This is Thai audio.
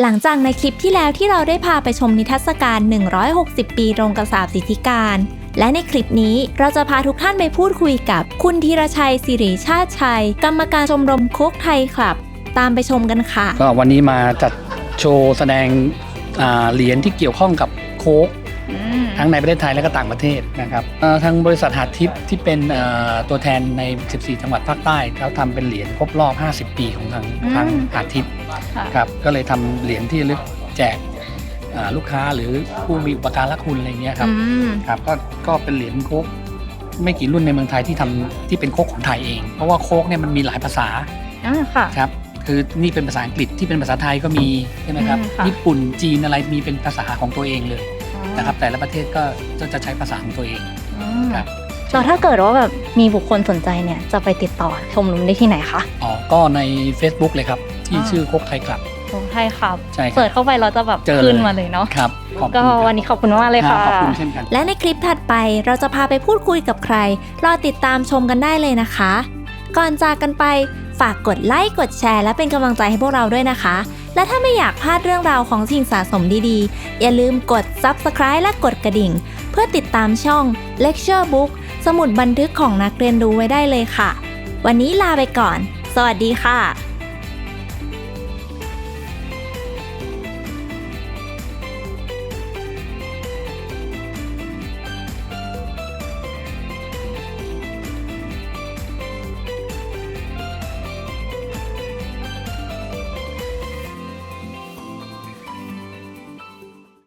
หลังจากในคลิปที่แล้วที่เราได้พาไปชมนิทรรศการ 160 ปีโรงกษาปสิทธิการ และในคลิปนี้เราจะพาทุกท่านไปพูดคุยกับ คุณธีรชัยสิริชาติชัย กรรมการชมรมโคกไทยคลับ ตามไปชมกันค่ะ ก็วันนี้มาจัดโชว์แสดงอ่าเหรียญที่เกี่ยวข้องกับโค้ก ทั้งในประเทศไทยและก็ต่างประเทศนะครับเอ่อทางบริษัทหาดทิพย์ที่เป็นเอ่อตัวแทนใน 14 จังหวัดภาคใต้เขาทำเป็นเหรียญครบรอบ 50 ปีของทางอืม ทางหาดทิพย์ค่ะ ครับก็เลยทำเหรียญที่ระลึกแจกอ่าลูกค้าหรือผู้มีอุปการะคุณอะไรเงี้ยครับ อืม ครับก็ก็เป็นเหรียญโค้กไม่กี่รุ่นในเมืองไทยที่ทำที่เป็นโค้กของไทยเอง เพราะว่าโค้กเนี่ยมันมีหลายภาษาอ่าค่ะ ครับคือนี่เป็นภาษาอังกฤษที่เป็นภาษาไทยก็มีใช่ไหมครับอืมค่ะ ญี่ปุ่นจีนอะไรมีเป็นภาษาของตัวเองเลย นะครับแต่ละประเทศก็จะจะใช้ภาษาของตัวเองอืมครับ แล้วถ้าเกิดว่าแบบมีบุคคลสนใจเนี่ยจะไปติดต่อชมรมได้ที่ไหนคะ อ๋อ ก็ใน Facebook เลยครับ ที่อ่า ชื่อโคกไทยคลับโอ้ใช่ครับใช่คเปิรัดเข้าไปเราจะแบบเจอเลย ขึ้นมาเลยเนาะครับ ขอบคุณก็ครับวันนี้ขอบคุณมากเลยค่ะขอบคุณเช่นกัน และในคลิปถัดไปเราจะพาไปพูดคุยกับใคร รอติดตามชมกันได้เลยนะคะ ก่อนจากกันไป ฝากกดไลค์กดแชร์ และเป็นกำลังใจให้พวกเราด้วยนะคะ และถ้าไม่อยากพลาดเรื่องราวของสิ่งสะสมดีๆ อย่าลืมกด Subscribe และกดกระดิ่ง เพื่อติดตามช่อง Lecture Book สมุดบันทึกของนักเรียนรู้ไว้ได้เลยค่ะ วันนี้ลาไปก่อน สวัสดีค่ะ